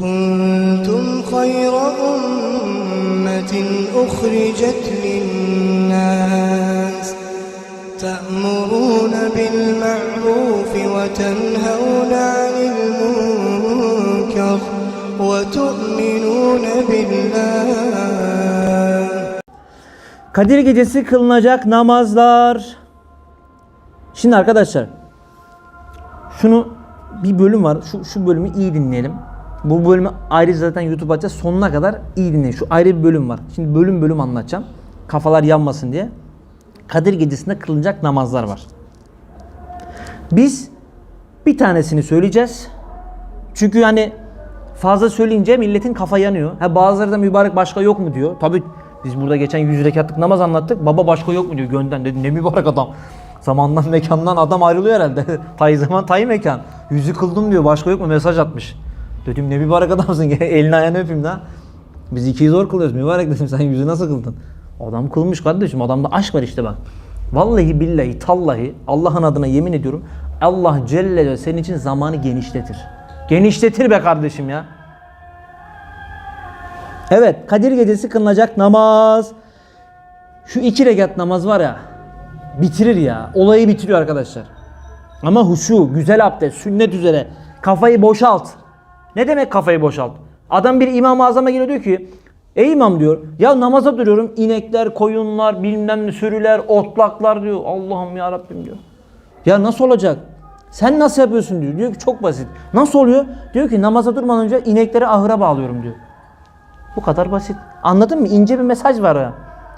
كنتم خير أمة أخرجت للناس تأمرون بالمعروف وتنهون عن المنكر وتؤمنون بالله Kadir gecesi kılınacak namazlar. Şimdi arkadaşlar şunu bir bölüm var. Şu, şu bölümü iyi dinleyelim. Bu bölümü ayrı zaten YouTube açacağız. Sonuna kadar iyi dinleyin. Şu ayrı bir bölüm var. Şimdi bölüm bölüm anlatacağım. Kafalar yanmasın diye. Kadir gecesinde kılınacak namazlar var. Biz bir tanesini söyleyeceğiz. Çünkü yani fazla söyleyince milletin kafa yanıyor. Ha bazıları da mübarek başka yok mu diyor. Tabi biz burada geçen 100 rekatlık namaz anlattık. Baba başka yok mu diyor gönden dedi. Ne mübarek adam. Zamandan mekandan adam ayrılıyor herhalde. tay zaman tay mekan. Yüzü kıldım diyor. Başka yok mu mesaj atmış. Dedim ne mübarek adamsın. Elini ayağını öpeyim daha. Biz ikiyi zor kılıyoruz. Mübarek dedim sen yüzü nasıl kıldın? Adam kılmış kardeşim. Adamda aşk var işte bak. Vallahi billahi tallahi Allah'ın adına yemin ediyorum. Allah Celle Celaluhu senin için zamanı genişletir. Genişletir be kardeşim ya. Evet Kadir gecesi kılınacak namaz. Şu iki rekat namaz var ya bitirir ya. Olayı bitiriyor arkadaşlar. Ama huşu, güzel abdest, sünnet üzere kafayı boşalt. Ne demek kafayı boşalt? Adam bir İmam-ı Azam'a geliyor diyor ki Ey imam diyor ya namaza duruyorum inekler, koyunlar, bilmem ne sürüler, otlaklar diyor. Allah'ım ya Rabbim diyor. Ya nasıl olacak? Sen nasıl yapıyorsun diyor. Diyor ki çok basit. Nasıl oluyor? Diyor ki namaza durmadan önce inekleri ahıra bağlıyorum diyor. Bu kadar basit. Anladın mı? İnce bir mesaj var ya.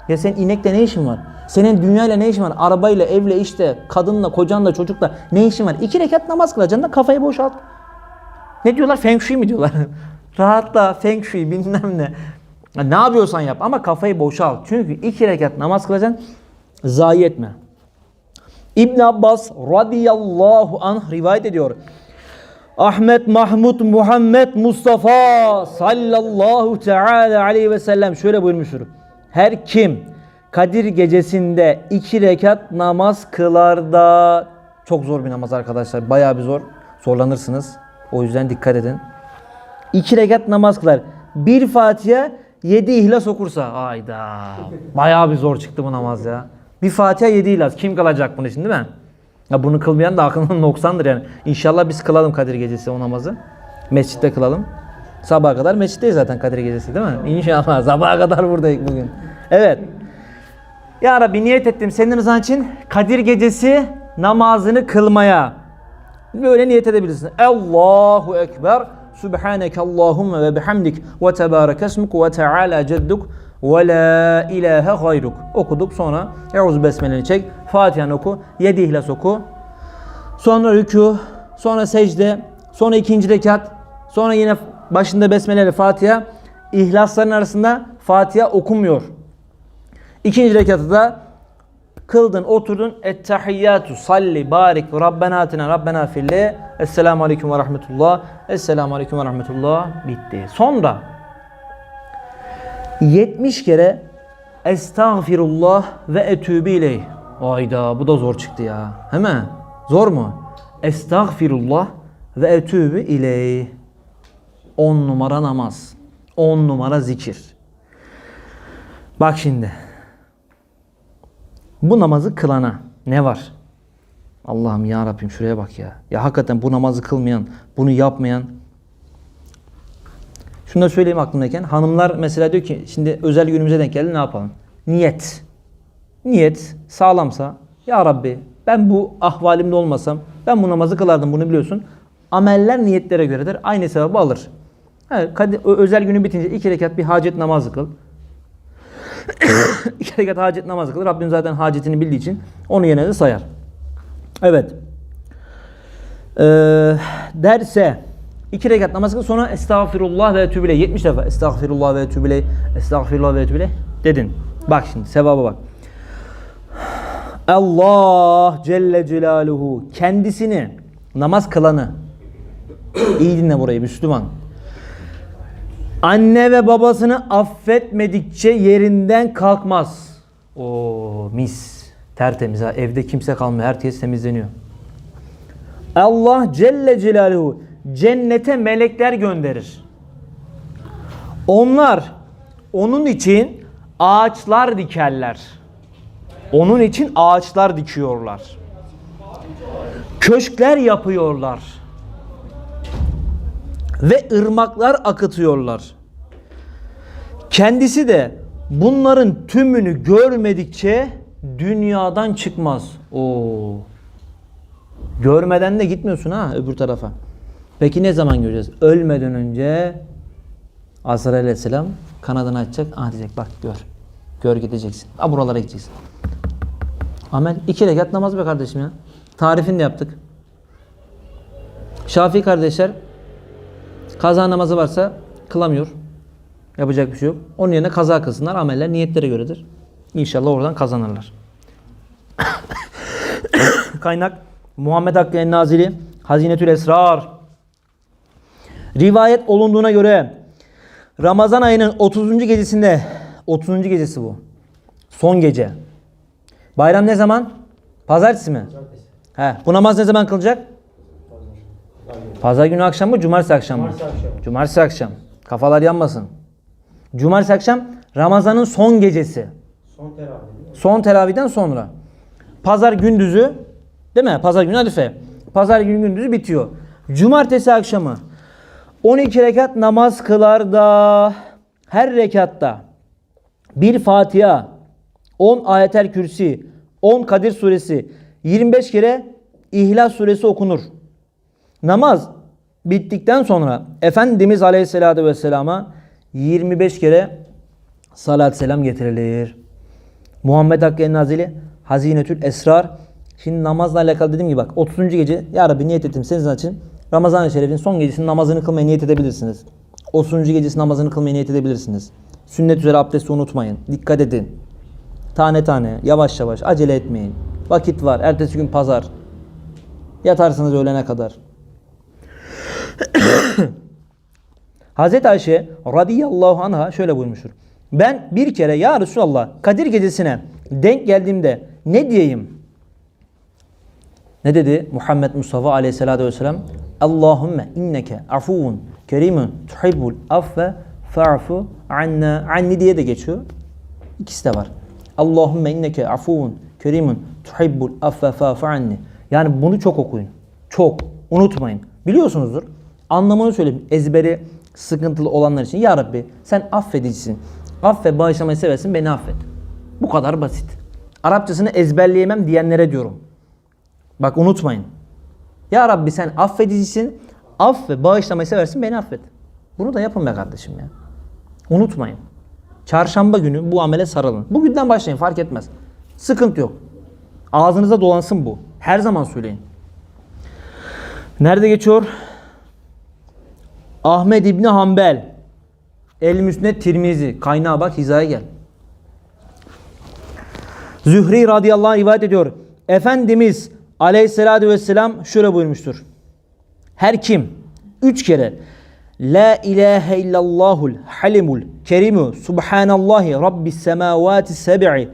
Ya senin inekle ne işin var? Senin dünyayla ne işin var? Arabayla, evle, işte, kadınla, kocanla, çocukla ne işin var? İki rekat namaz kılacaksın da kafayı boşalt. Ne diyorlar? Feng shui mi diyorlar? Rahatla, feng shui bilmem ne. Ne yapıyorsan yap ama kafayı boşalt. Çünkü iki rekat namaz kılacaksın. Zayi etme. İbn Abbas radıyallahu anh rivayet ediyor. Ahmet Mahmud Muhammed Mustafa sallallahu teala aleyhi ve sellem şöyle buyurmuştur. Her kim Kadir gecesinde iki rekat namaz kılar da çok zor bir namaz arkadaşlar. Bayağı bir zor. Zorlanırsınız. O yüzden dikkat edin. İki rekat namaz kılar. Bir Fatiha, yedi ihlas okursa. Ayda. Bayağı bir zor çıktı bu namaz ya. Bir Fatiha, yedi ihlas. Kim kılacak bunu şimdi değil mi? Ya bunu kılmayan da aklından noksandır yani. İnşallah biz kılalım Kadir Gecesi o namazı. Mescitte kılalım. Sabaha kadar mescitteyiz zaten Kadir Gecesi değil mi? İnşallah sabaha kadar buradayız bugün. Evet. Ya Rabbi niyet ettim senin rızan için Kadir Gecesi namazını kılmaya. Böyle niyet edebilirsin. Allahu Ekber. Subhaneke Allahümme ve bihamdik ve tebarek esmuk ve teala cedduk ve la ilahe gayruk. Okuduk sonra Eûzü Besmele'ni çek. Fatiha'nı oku. Yedi ihlas oku. Sonra rükû. Sonra secde. Sonra ikinci rekat. Sonra yine başında Besmele ile Fatiha. İhlasların arasında Fatiha okunmuyor. İkinci rekatı da kıldın, oturdun. Ettehiyyatu salli, barik, Rabbena atina, Rabbena filli. Esselamu aleyküm ve rahmetullah. Esselamu aleyküm ve rahmetullah. Bitti. Sonra 70 kere Estağfirullah ve etübü ileyh. Ayda bu da zor çıktı ya. Hemen. Zor mu? Estağfirullah ve etübü ileyh. 10 numara namaz. 10 numara zikir. Bak şimdi. Bu namazı kılana ne var? Allah'ım ya Rabbim şuraya bak ya. Ya hakikaten bu namazı kılmayan, bunu yapmayan. Şunu da söyleyeyim aklımdayken. Hanımlar mesela diyor ki şimdi özel günümüze denk geldi ne yapalım? Niyet. Niyet sağlamsa ya Rabbi ben bu ahvalimde olmasam ben bu namazı kılardım bunu biliyorsun. Ameller niyetlere göredir. Aynı sevabı alır. O özel günü bitince iki rekat bir hacet namazı kıl. iki rekat hacet namazı kıl. Rabbim zaten hacetini bildiği için onu yine de sayar. Evet. Ee, derse iki rekat namaz kıl sonra estağfirullah ve etübile 70 defa estağfirullah ve etübile estağfirullah ve etübile dedin. Bak şimdi sevaba bak. Allah Celle Celaluhu kendisini namaz kılanı iyi dinle burayı Müslüman. Anne ve babasını affetmedikçe yerinden kalkmaz. O mis. Tertemiz ha. Evde kimse kalmıyor. Herkes temizleniyor. Allah Celle Celaluhu cennete melekler gönderir. Onlar onun için ağaçlar dikerler. Onun için ağaçlar dikiyorlar. Köşkler yapıyorlar. Ve ırmaklar akıtıyorlar. Kendisi de bunların tümünü görmedikçe dünyadan çıkmaz. Oo. Görmeden de gitmiyorsun ha öbür tarafa. Peki ne zaman göreceğiz? Ölmeden önce Azrail aleyhisselam kanadını açacak. Ah diyecek bak gör. Gör gideceksin. Ha buralara gideceksin. Amel iki rekat namaz be kardeşim ya. Tarifini de yaptık. Şafii kardeşler kaza namazı varsa kılamıyor. Yapacak bir şey yok. Onun yerine kaza kılsınlar. Ameller niyetlere göredir. İnşallah oradan kazanırlar. Kaynak Muhammed Hakkı En-Nazili Hazinetül Esrar Rivayet olunduğuna göre Ramazan ayının 30. gecesinde 30. gecesi bu. Son gece. Bayram ne zaman? Pazartesi mi? He, bu namaz ne zaman kılacak? Pazar günü akşam mı? Cumartesi akşam mı? Cumartesi akşam. Cumartesi akşam. Kafalar yanmasın. Cumartesi akşam Ramazan'ın son gecesi. Son teravih? Son teravihden sonra. Pazar gündüzü değil mi? Pazar günü Arife. Pazar günü gündüzü bitiyor. Cumartesi akşamı 12 rekat namaz kılar da her rekatta bir Fatiha, 10 ayetel kürsi, 10 Kadir suresi, 25 kere İhlas suresi okunur. Namaz bittikten sonra Efendimiz Aleyhisselatü Vesselam'a 25 kere salat selam getirilir. Muhammed Hakkı En-Nazili Hazinetül Esrar. Şimdi namazla alakalı dediğim gibi bak 30. gece Ya Rabbi niyet ettim senin için Ramazan-ı Şerif'in son gecesinin namazını kılmaya niyet edebilirsiniz. 30. gecesi namazını kılmaya niyet edebilirsiniz. Sünnet üzere abdesti unutmayın. Dikkat edin. Tane tane, yavaş yavaş, acele etmeyin. Vakit var. Ertesi gün pazar. Yatarsınız öğlene kadar. Hazreti Ayşe radıyallahu anha şöyle buyurmuştur. Ben bir kere ya Resulallah Kadir gecesine denk geldiğimde ne diyeyim? Ne dedi Muhammed Mustafa aleyhissalatü vesselam? Allahümme inneke afuvun kerimun tuhibbul affe fa'fu anna anni diye de geçiyor. İkisi de var. Allahümme inneke afuvun kerimun tuhibbul affe fa'fu anni. Yani bunu çok okuyun. Çok. Unutmayın. Biliyorsunuzdur. Anlamını söyleyeyim. Ezberi sıkıntılı olanlar için. Ya Rabbi sen affedicisin. Affe bağışlamayı seversin beni affet. Bu kadar basit. Arapçasını ezberleyemem diyenlere diyorum. Bak unutmayın. Ya Rabbi sen affedicisin. Affe bağışlamayı seversin beni affet. Bunu da yapın be kardeşim ya. Unutmayın. Çarşamba günü bu amele sarılın. Bugünden başlayın fark etmez. Sıkıntı yok. Ağzınıza dolansın bu. Her zaman söyleyin. Nerede geçiyor? Ahmed İbni Hanbel. El Müsned Tirmizi. Kaynağa bak hizaya gel. Zühri radıyallahu anh rivayet ediyor. Efendimiz aleyhissalatü vesselam şöyle buyurmuştur. Her kim üç kere La ilahe illallahul halimul kerimu subhanallahi rabbis semavati seb'i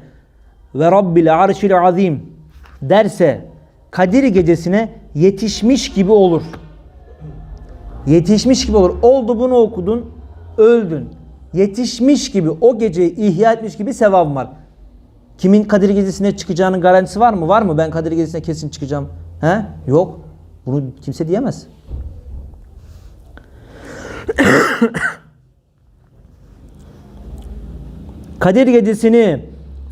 ve rabbil arşil azim derse Kadir gecesine yetişmiş gibi olur. Yetişmiş gibi olur. Oldu bunu okudun, öldün. Yetişmiş gibi o geceyi ihya etmiş gibi sevabım var. Kimin Kadir Gecesi'ne çıkacağının garantisi var mı? Var mı? Ben Kadir Gecesi'ne kesin çıkacağım. He? Yok. Bunu kimse diyemez. Kadir Gecesi'ni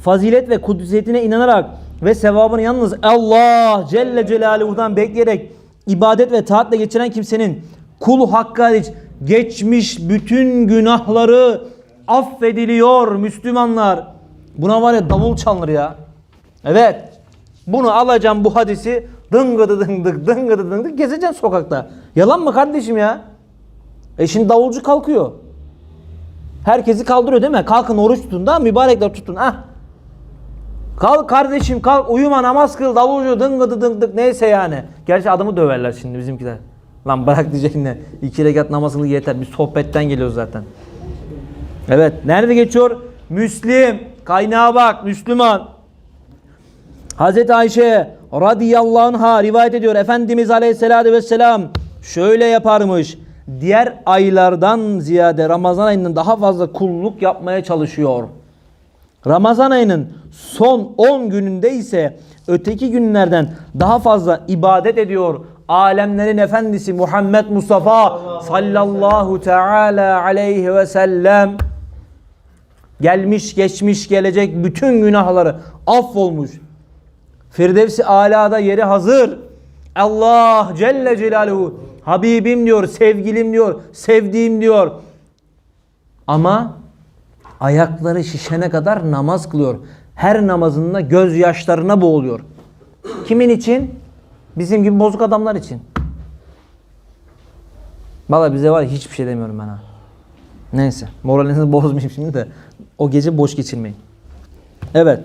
fazilet ve kudüsiyetine inanarak ve sevabını yalnız Allah Celle Celaluhu'dan bekleyerek ibadet ve taatle geçiren kimsenin kul hakkı hariç geçmiş bütün günahları affediliyor Müslümanlar. Buna var ya davul çalınır ya. Evet. Bunu alacağım bu hadisi dıngıdı dıngıdık dıngıdı dıngıdık gezeceksin sokakta. Yalan mı kardeşim ya? E şimdi davulcu kalkıyor. Herkesi kaldırıyor değil mi? Kalkın oruç tutun da mübarekler tutun. Ah. Kalk kardeşim kalk uyuma namaz kıl davulcu dıngıdı dıngıdık neyse yani. Gerçi adamı döverler şimdi bizimkiler. Lan bırak diyecek ne? İki rekat namaz yeter. Biz sohbetten geliyoruz zaten. Evet. Nerede geçiyor? Müslim. Kaynağa bak. Müslüman. Hazreti Ayşe radıyallahu anha rivayet ediyor. Efendimiz aleyhissalatü vesselam şöyle yaparmış. diğer aylardan ziyade Ramazan ayının daha fazla kulluk yapmaya çalışıyor. Ramazan ayının son 10 gününde ise öteki günlerden daha fazla ibadet ediyor. Alemlerin efendisi Muhammed Mustafa sallallahu teala aleyhi ve sellem gelmiş geçmiş gelecek bütün günahları affolmuş. Firdevsi alada yeri hazır. Allah Celle Celaluhu Habibim diyor, sevgilim diyor, sevdiğim diyor. Ama ayakları şişene kadar namaz kılıyor. Her namazında gözyaşlarına boğuluyor. Kimin için? Bizim gibi bozuk adamlar için. Valla bize var hiçbir şey demiyorum ben ha. Neyse moralinizi bozmayayım şimdi de o gece boş geçirmeyin. Evet.